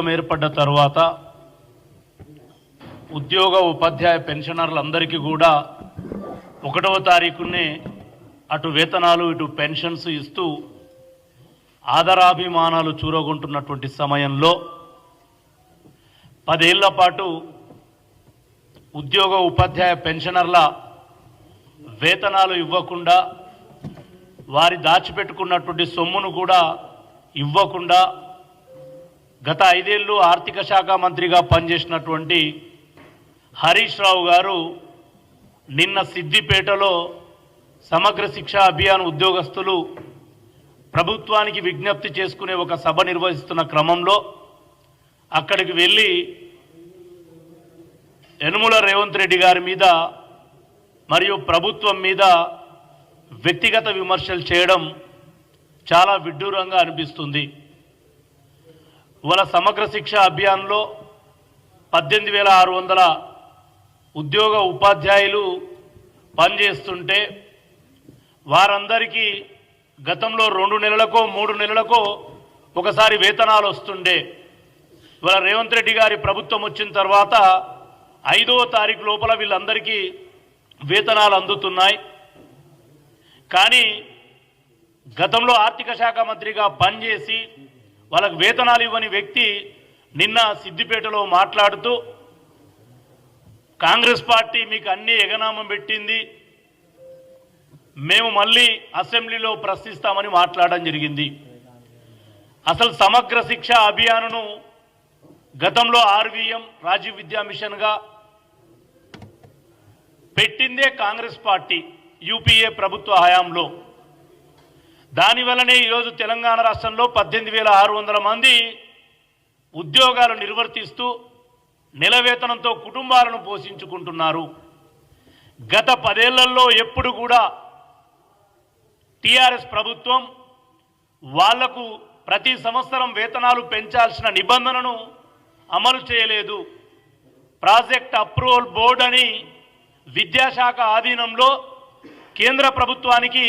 ప్రభుత్వం ఏర్పడ్డ తర్వాత ఉద్యోగ ఉపాధ్యాయ పెన్షనర్లందరికీ కూడా ఒకటవ తారీఖునే అటు వేతనాలు ఇటు పెన్షన్స్ ఇస్తూ ఆదరాభిమానాలు చూరగొంటున్నటువంటి సమయంలో పదేళ్ళ పాటు ఉద్యోగ ఉపాధ్యాయ పెన్షనర్ల వేతనాలు ఇవ్వకుండా వారి దాచిపెట్టుకున్నటువంటి సొమ్మును కూడా ఇవ్వకుండా గత ఐదేళ్ళు ఆర్థిక శాఖ మంత్రిగా పనిచేసినటువంటి హరీష్ రావు గారు నిన్న సిద్దిపేటలో సమగ్ర శిక్ష అభియాన్ ఉద్యోగస్తులు ప్రభుత్వానికి విజ్ఞప్తి చేసుకునే ఒక సభ నిర్వహిస్తున్న క్రమంలో అక్కడికి వెళ్ళి యనుమల రేవంత్ రెడ్డి గారి మీద మరియు ప్రభుత్వం మీద వ్యక్తిగత విమర్శలు చేయడం చాలా విడ్డూరంగా అనిపిస్తుంది. ఇవాళ సమగ్ర శిక్ష అభియాన్లో పద్దెనిమిది వేల ఆరు వందల ఉద్యోగ ఉపాధ్యాయులు పనిచేస్తుంటే వారందరికీ గతంలో రెండు నెలలకో మూడు నెలలకో ఒకసారి వేతనాలు వస్తుండే. ఇవాళ రేవంత్ రెడ్డి గారి ప్రభుత్వం వచ్చిన తర్వాత ఐదో తారీఖు లోపల వీళ్ళందరికీ వేతనాలు అందుతున్నాయి. కానీ గతంలో ఆర్థిక శాఖ మంత్రిగా పనిచేసి వాళ్ళకు వేతనాలు ఇవ్వని వ్యక్తి నిన్న సిద్దిపేటలో మాట్లాడుతూ కాంగ్రెస్ పార్టీ మీకు అన్ని ఎగనామం పెట్టింది మేము మళ్ళీ అసెంబ్లీలో ప్రశ్నిస్తామని మాట్లాడడం జరిగింది. అసలు సమగ్ర శిక్ష అభియాన్ను గతంలో ఆర్వీఎం రాజీవ్ విద్యా మిషన్గా పెట్టిందే కాంగ్రెస్ పార్టీ యూపీఏ ప్రభుత్వ హయాంలో. దానివల్లనే ఈరోజు తెలంగాణ రాష్ట్రంలో పద్దెనిమిది వేల ఆరు వందల మంది ఉద్యోగాలు నిర్వర్తిస్తూ నెలవేతనంతో కుటుంబాలను పోషించుకుంటున్నారు. గత పదేళ్ళలో ఎప్పుడు కూడా టీఆర్ఎస్ ప్రభుత్వం వాళ్ళకు ప్రతి సంవత్సరం వేతనాలు పెంచాల్సిన నిబంధనను అమలు చేయలేదు. ప్రాజెక్ట్ అప్రూవల్ బోర్డ్ అని విద్యాశాఖ ఆధీనంలో కేంద్ర ప్రభుత్వానికి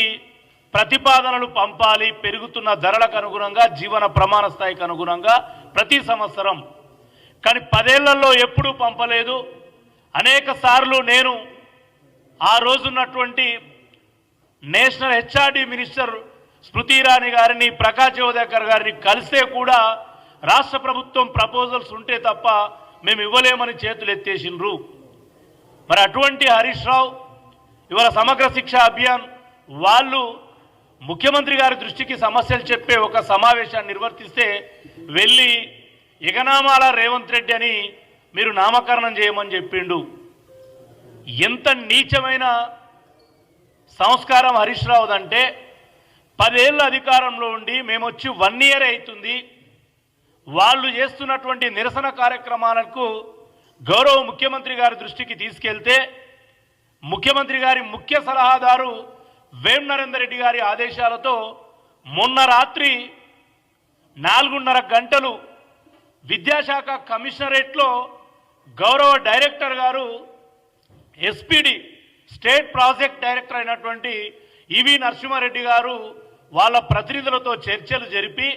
ప్రతిపాదనలు పంపాలి పెరుగుతున్న ధరలకు అనుగుణంగా జీవన ప్రమాణ స్థాయికి అనుగుణంగా ప్రతి సంవత్సరం. కానీ పదేళ్ళలో ఎప్పుడూ పంపలేదు. అనేక సార్లు నేను ఆ రోజున్నటువంటి national HRD minister Smriti Irani గారిని ప్రకాష్ జవదేకర్ గారిని కలిస్తే కూడా రాష్ట్ర ప్రభుత్వం ప్రపోజల్స్ ఉంటే తప్ప మేము ఇవ్వలేమని చేతులు ఎత్తేసిండ్రు. మరి అటువంటి హరీష్ రావు ఇవాళ సమగ్ర శిక్ష అభియాన్ వాళ్ళు ముఖ్యమంత్రి గారి దృష్టికి సమస్యలు చెప్పే ఒక సమావేశాన్ని నిర్వర్తిస్తే వెళ్ళి ఎగనామాల రేవంత్ రెడ్డి అని మీరు నామకరణం చేయమని చెప్పిండు. ఎంత నీచమైన సంస్కారం హరీష్ రావుదంటే పదేళ్ళ అధికారంలో ఉండి మేము వచ్చి వన్ ఇయర్ అవుతుంది. వాళ్ళు చేస్తున్నటువంటి నిరసన కార్యక్రమాలకు గౌరవ ముఖ్యమంత్రి గారి దృష్టికి తీసుకెళ్తే ముఖ్యమంత్రి గారి ముఖ్య సలహాదారు వేం నరేందర్ రెడ్డి గారి ఆదేశాలతో మొన్న రాత్రి నాలుగున్నర గంటలు విద్యాశాఖ కమిషనరేట్లో గౌరవ డైరెక్టర్ గారు ఎస్పీడి స్టేట్ ప్రాజెక్ట్ డైరెక్టర్ అయినటువంటి ఈవి నరసింహారెడ్డి గారు వాళ్ళ ప్రతినిధులతో చర్చలు జరిపి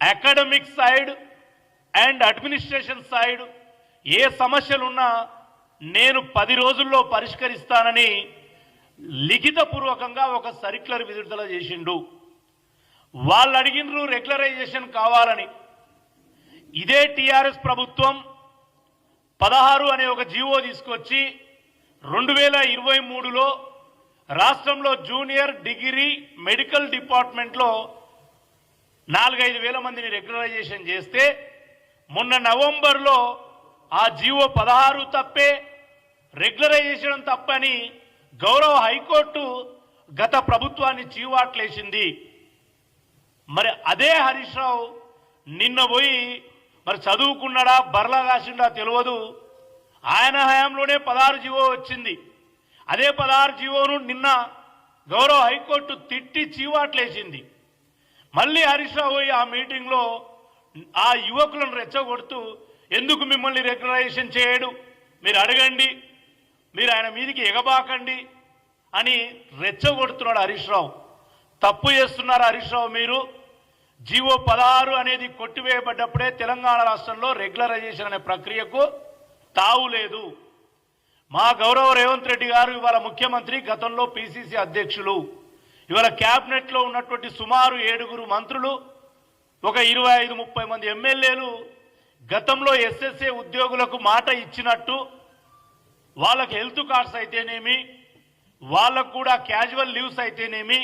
academic side and administration side ఏ సమస్యలున్నా నేను పది రోజుల్లో పరిష్కరిస్తానని లిఖితపూర్వకంగా ఒక సర్క్యులర్ విడుదల చేసిండు. వాళ్ళు అడిగినరు రెగ్యులరైజేషన్ కావాలని. ఇదే టీఆర్ఎస్ ప్రభుత్వం పదహారు అనే ఒక జీవో తీసుకొచ్చి రెండు వేల ఇరవై మూడులో రాష్ట్రంలో జూనియర్ డిగ్రీ మెడికల్ డిపార్ట్మెంట్లో నాలుగైదు వేల మందిని రెగ్యులరైజేషన్ చేస్తే మొన్న నవంబర్లో ఆ జీవో పదహారు తప్పే రెగ్యులరైజేషన్ తప్పని గౌరవ హైకోర్టు గత ప్రభుత్వాన్ని చీవాట్లేసింది. మరి అదే హరీష్ రావు నిన్న పోయి మరి చదువుకున్నాడా బర్లా కాసిండా తెలియదు ఆయన హయాంలోనే పదహారు జీవో వచ్చింది. అదే పదహారు జీవోను నిన్న గౌరవ హైకోర్టు తిట్టి చీవాట్లేసింది. మళ్ళీ హరీష్ రావు పోయి ఆ మీటింగ్లో ఆ యువకులను రెచ్చగొడుతూ ఎందుకు మిమ్మల్ని రికగ్నైజేషన్ చేయడు? మీరు అడగండి. మీరు ఆయన మీదికి ఎగబాకండి అని రెచ్చగొడుతున్నాడు హరీష్ రావు. తప్పు చేస్తున్నారు హరీష్ రావు మీరు. జీవో పదహారు అనేది కొట్టివేయబడ్డప్పుడే తెలంగాణ రాష్ట్రంలో రెగ్యులరైజేషన్ అనే ప్రక్రియకు తావు లేదు. మా గౌరవ రేవంత్ రెడ్డి గారు ఇవాళ ముఖ్యమంత్రి గతంలో పిసిసి అధ్యక్షులు. ఇవాళ క్యాబినెట్లో ఉన్నటువంటి సుమారు ఏడుగురు మంత్రులు ఒక ఇరవై ఐదు ముప్పై మంది ఎమ్మెల్యేలు గతంలో ఎస్ఎస్ఏ ఉద్యోగులకు మాట ఇచ్చినట్టు వాళ్ళకి హెల్త్ కార్డ్స్ అయితేనేమి వాళ్ళకు కూడా క్యాజువల్ లీవ్స్ అయితేనేమి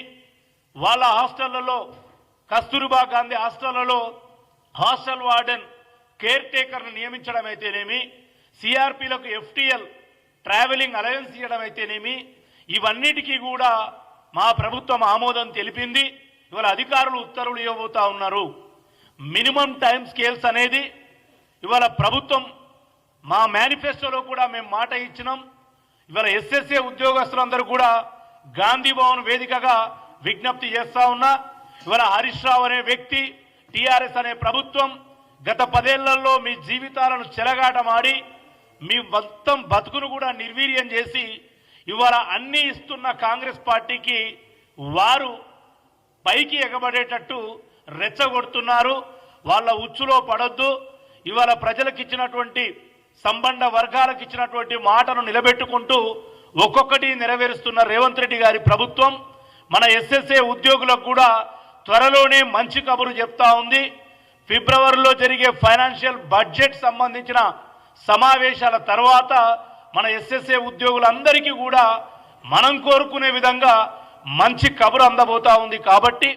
వాళ్ళ హాస్టళ్ళలో కస్తూర్బా గాంధీ హాస్టళ్ళలో హాస్టల్ వార్డెన్ కేర్ టేకర్ను నియమించడం అయితేనేమి సిఆర్పిలకు ఎఫ్టీఎల్ ట్రావెలింగ్ అలయన్స్ ఇవ్వడం అయితేనేమి ఇవన్నిటికీ కూడా మా ప్రభుత్వం ఆమోదం తెలిపింది. ఇవాళ అధికారులు ఉత్తర్వులు ఇవ్వబోతా ఉన్నారు. మినిమం టైం స్కేల్స్ అనేది ఇవాళ ప్రభుత్వం మా మేనిఫెస్టోలో కూడా మేము మాట ఇచ్చినాం. ఇవాళ ఎస్ఎస్ఏ ఉద్యోగస్తులందరూ కూడా గాంధీ భవన్ వేదికగా విజ్ఞప్తి చేస్తా ఉన్నా. ఇవాళ హరీష్ రావు అనే వ్యక్తి టిఆర్ఎస్ అనే ప్రభుత్వం గత పదేళ్ళలో మీ జీవితాలను చెలగాటమాడి మీ మొత్తం బతుకును కూడా నిర్వీర్యం చేసి ఇవాళ అన్ని ఇస్తున్న కాంగ్రెస్ పార్టీకి వారు పైకి ఎగబడేటట్టు రెచ్చగొడుతున్నారు. వాళ్ళ ఉచ్చులో పడొద్దు. ఇవాళ ప్రజలకు ఇచ్చినటువంటి సంబంధ వర్గాలకు ఇచ్చినటువంటి మాటను నిలబెట్టుకుంటూ ఒక్కొక్కటి నెరవేరుస్తున్న రేవంత్ రెడ్డి గారి ప్రభుత్వం మన ఎస్ఎస్ఏ ఉద్యోగులకు కూడా త్వరలోనే మంచి కబురు చెప్తా ఉంది. ఫిబ్రవరిలో జరిగే ఫైనాన్షియల్ బడ్జెట్ సంబంధించిన సమావేశాల తర్వాత మన ఎస్ఎస్ఏ ఉద్యోగులందరికీ కూడా మనం కోరుకునే విధంగా మంచి కబురు అందబోతా ఉంది కాబట్టి